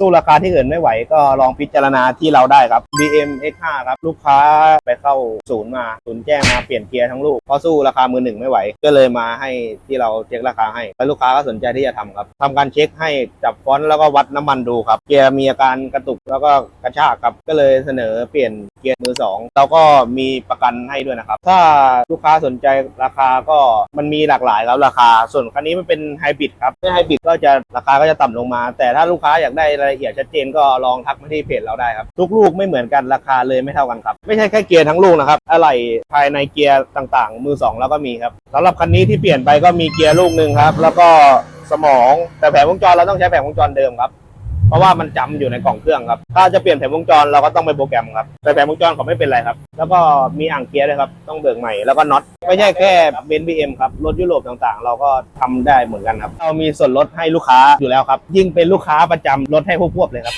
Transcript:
สู้ราคาที่อื่นไม่ไหวก็ลองพิจารณาที่เราได้ครับ BM X5 ครับ ลูกค้าไปเข้าศูนย์มาศูนย์แจ้งมาเปลี่ยนเกียร์ทั้งลูกเพราะสู้ราคามือหนึ่งไม่ไหว ก็เลยมาให้ที่เราเช็คราคาให้แล้วลูกค้าก็สนใจที่จะทำครับทำการเช็คให้จับฟอนต์แล้วก็วัดน้ำมันดูครับ เกียร์มีอาการกระตุกแล้วก็กระชากครับ ก็เลยเสนอเปลี่ยนเกียร์มือสองแล้วก็มีประกันให้ด้วยนะครับ ถ้าลูกค้าสนใจราคาก็มันมีหลากหลายครับราคา ส่วนคันนี้มันเป็นไฮบริดครับไม่ไฮบริดก็จะราคาก็จะต่ำลงมา แต่ถ้าลูกค้าอยากได้รายละเอียดชัดเจนก็ลองทักมาที่เพจเราได้ครับ ทุกลูกไม่เหมือนกันราคาเลยไม่เท่ากันครับ ไม่ใช่แค่เกียร์ทั้งลูกนะครับอะไหล่ภายในเกียร์ต่างๆ มือสองแล้วก็มีครับสำหรับคันนี้ที่เปลี่ยนไปก็มีเกียร์ลูกหนึ่งครับ แล้วก็สมองแต่แผงวงจรเราต้องใช้แผงวงจรเดิมครับ เพราะว่ามันจำอยู่ในกล่องเครื่องครับ ถ้าจะเปลี่ยนแผงวงจรเราก็ต้องไปโปรแกรมครับ แต่แผงวงจรเขาไม่เป็นไรครับ แล้วก็มีอ่างเกียร์ด้วยครับ ต้องเบิกใหม่ แล้วก็น็อต ไม่ใช่แค่เบนซ์บีเอ็มครับ รถยุโรปต่างๆ เราก็ทำได้เหมือนกันครับ เรามีส่วนลดให้ลูกค้าอยู่แล้วครับ ยิ่งเป็นลูกค้าประจำลดให้พวกๆเลยครับ